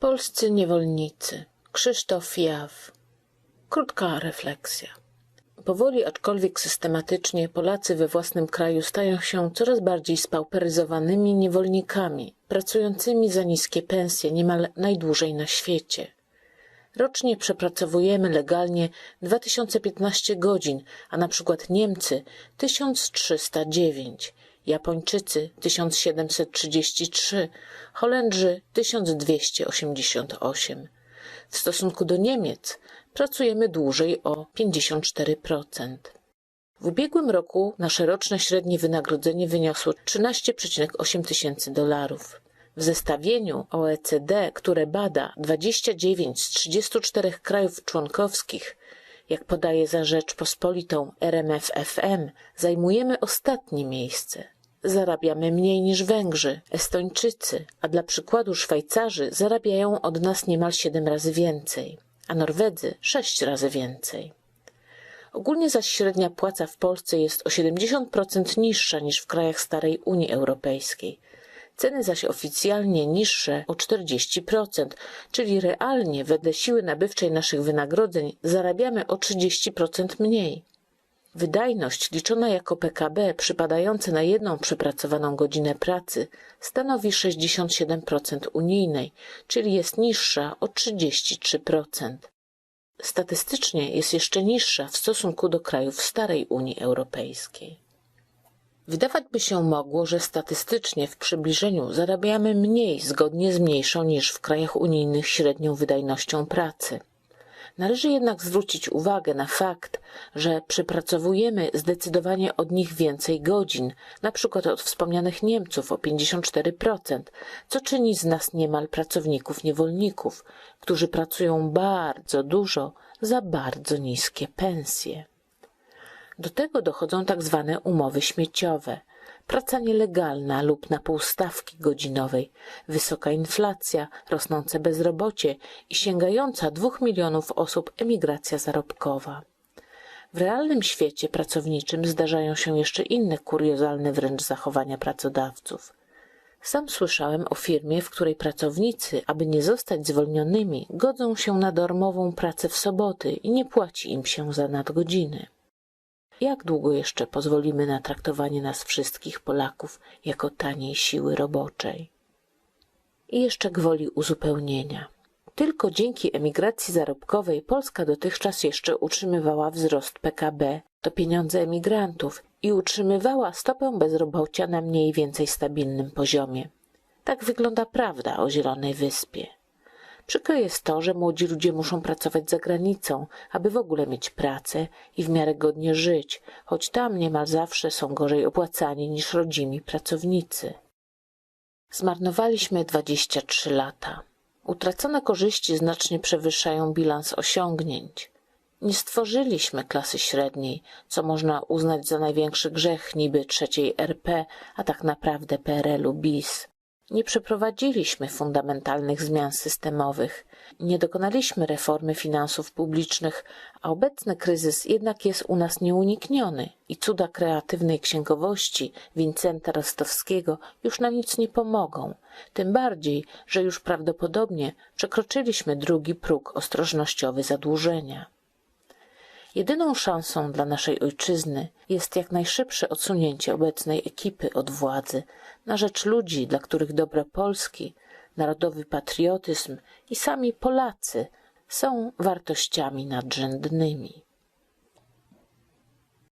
Polscy niewolnicy. Krzysztof Jaw. Krótka refleksja. Powoli, aczkolwiek systematycznie, Polacy we własnym kraju stają się coraz bardziej spauperyzowanymi niewolnikami, pracującymi za niskie pensje niemal najdłużej na świecie. Rocznie przepracowujemy legalnie 2015 godzin, a na przykład Niemcy 1309, Japończycy 1733, Holendrzy 1288. W stosunku do Niemiec pracujemy dłużej o 54%. W ubiegłym roku nasze roczne średnie wynagrodzenie wyniosło 13,8 tysięcy dolarów. W zestawieniu OECD, które bada 29 z 34 krajów członkowskich, jak podaje za Rzeczpospolitą RMFFM, zajmujemy ostatnie miejsce. Zarabiamy mniej niż Węgrzy, Estończycy, a dla przykładu Szwajcarzy zarabiają od nas niemal 7 razy więcej, a Norwedzy 6 razy więcej. Ogólnie zaś średnia płaca w Polsce jest o 70% niższa niż w krajach starej Unii Europejskiej. Ceny zaś oficjalnie niższe o 40%, czyli realnie wedle siły nabywczej naszych wynagrodzeń zarabiamy o 30% mniej. Wydajność liczona jako PKB przypadające na jedną przepracowaną godzinę pracy stanowi 67% unijnej, czyli jest niższa o 33%. Statystycznie jest jeszcze niższa w stosunku do krajów starej Unii Europejskiej. Wydawać by się mogło, że statystycznie w przybliżeniu zarabiamy mniej zgodnie z mniejszą niż w krajach unijnych średnią wydajnością pracy. Należy jednak zwrócić uwagę na fakt, że przepracowujemy zdecydowanie od nich więcej godzin, na przykład od wspomnianych Niemców o 54%, co czyni z nas niemal pracowników niewolników, którzy pracują bardzo dużo za bardzo niskie pensje. Do tego dochodzą tak zwane umowy śmieciowe, praca nielegalna lub na półstawki godzinowej, wysoka inflacja, rosnące bezrobocie i sięgająca dwóch milionów osób emigracja zarobkowa. W realnym świecie pracowniczym zdarzają się jeszcze inne kuriozalne wręcz zachowania pracodawców. Sam słyszałem o firmie, w której pracownicy, aby nie zostać zwolnionymi, godzą się na darmową pracę w soboty i nie płaci im się za nadgodziny. Jak długo jeszcze pozwolimy na traktowanie nas wszystkich Polaków jako taniej siły roboczej? I jeszcze gwoli uzupełnienia. Tylko dzięki emigracji zarobkowej Polska dotychczas jeszcze utrzymywała wzrost PKB, to pieniądze emigrantów i utrzymywała stopę bezrobocia na mniej więcej stabilnym poziomie. Tak wygląda prawda o Zielonej Wyspie. Przykre jest to, że młodzi ludzie muszą pracować za granicą, aby w ogóle mieć pracę i w miarę godnie żyć, choć tam niemal zawsze są gorzej opłacani niż rodzimi pracownicy. Zmarnowaliśmy 23 lata. Utracone korzyści znacznie przewyższają bilans osiągnięć. Nie stworzyliśmy klasy średniej, co można uznać za największy grzech niby trzeciej RP, a tak naprawdę PRL-u bis. Nie przeprowadziliśmy fundamentalnych zmian systemowych, nie dokonaliśmy reformy finansów publicznych, a obecny kryzys jednak jest u nas nieunikniony i cuda kreatywnej księgowości Wincenta Rostowskiego już nam nic nie pomogą, tym bardziej, że już prawdopodobnie przekroczyliśmy drugi próg ostrożnościowy zadłużenia. Jedyną szansą dla naszej ojczyzny jest jak najszybsze odsunięcie obecnej ekipy od władzy na rzecz ludzi, dla których dobro Polski, narodowy patriotyzm i sami Polacy są wartościami nadrzędnymi.